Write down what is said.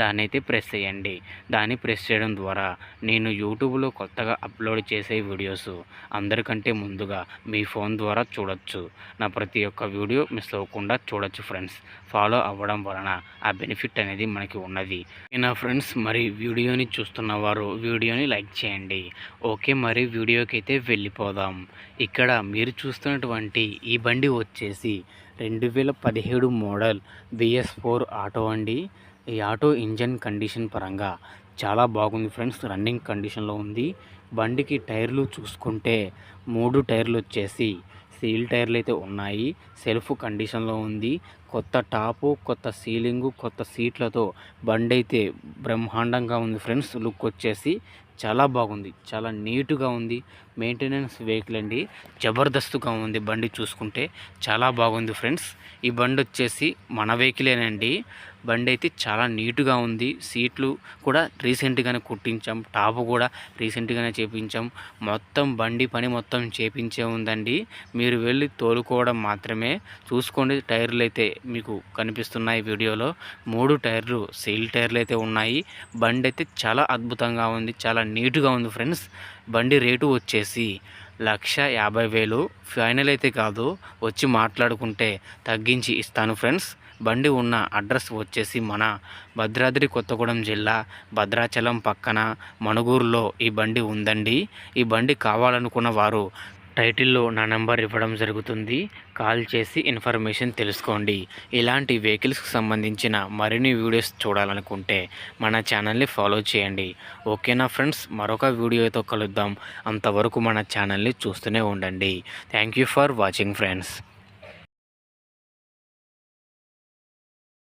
దాన్ని అయితే ప్రెస్ చేయండి. దాన్ని ప్రెస్ చేయడం ద్వారా నేను యూట్యూబ్లో కొత్తగా అప్లోడ్ చేసే వీడియోస్ అందరికంటే ముందుగా మీ ఫోన్ ద్వారా చూడొచ్చు. నా ప్రతి ఒక్క వీడియో మిస్ అవ్వకుండా చూడొచ్చు ఫ్రెండ్స్. ఫాలో అవ్వడం వలన ఆ బెనిఫిట్ అనేది మనకి ఉన్నది. నా ఫ్రెండ్స్? మరి వీడియోని చూస్తున్న వారు వీడియోని లైక్ చేయండి. ఓకే మరి వీడియోకి అయితే వెళ్ళిపోదాం. ఇక్కడ మీరు చూస్తున్నటువంటి ఈ బండి వచ్చేసి రెండు వేల పదిహేడు మోడల్ బిఎస్ ఫోర్ ఆటో అండి. ఈ ఆటో ఇంజన్ కండిషన్ పరంగా చాలా బాగుంది ఫ్రెండ్స్. రన్నింగ్ కండిషన్లో ఉంది. బండికి టైర్లు చూసుకుంటే మూడు టైర్లు వచ్చేసి సీల్ టైర్లు అయితే ఉన్నాయి. సెల్ఫ్ కండిషన్లో ఉంది. కొత్త టాపు కొత్త సీలింగు కొత్త సీట్లతో బండి అయితే బ్రహ్మాండంగా ఉంది ఫ్రెండ్స్. లుక్ వచ్చేసి చాలా బాగుంది. చాలా నీట్గా ఉంది. మెయింటెనెన్స్ వెహికల్ అండి. జబర్దస్తుగా ఉంది బండి చూసుకుంటే. చాలా బాగుంది ఫ్రెండ్స్. ఈ బండి వచ్చేసి మన వెహికలేనండి. బండి అయితే చాలా నీట్గా ఉంది. సీట్లు కూడా రీసెంట్గానే కుట్టించాం. టాప్ కూడా రీసెంట్గానే చేపించాం. మొత్తం బండి పని మొత్తం చేపించే ఉందండి. మీరు వెళ్ళి తోలుకోవడం మాత్రమే. చూసుకోండి టైర్లు అయితే మీకు కనిపిస్తున్నాయి వీడియోలో. మూడు టైర్లు సీల్ టైర్లు అయితే ఉన్నాయి. బండి అయితే చాలా అద్భుతంగా ఉంది. చాలా నీట్గా ఉంది ఫ్రెండ్స్. బండి రేటు వచ్చేసి లక్ష యాభై వేలు ఫైనల్ అయితే కాదు వచ్చి మాట్లాడుకుంటే తగ్గించి ఇస్తాను ఫ్రెండ్స్. బండి ఉన్న అడ్రస్ వచ్చేసి మన భద్రాద్రి కొత్తగూడెం జిల్లా భద్రాచలం పక్కన మణుగూరులో ఈ బండి ఉందండి. ఈ బండి కావాలనుకున్న వారు టైటిల్లో నా నెంబర్ ఇవ్వడం జరుగుతుంది. కాల్ చేసి ఇన్ఫర్మేషన్ తెలుసుకోండి. ఇలాంటి వెహికల్స్కి సంబంధించిన మరిన్ని వీడియోస్ చూడాలనుకుంటే మన ఛానల్ని ఫాలో చేయండి. ఓకేనా ఫ్రెండ్స్? మరొక వీడియోతో కలుద్దాం. అంతవరకు మన ఛానల్ని చూస్తూనే ఉండండి. Thank you for watching friends.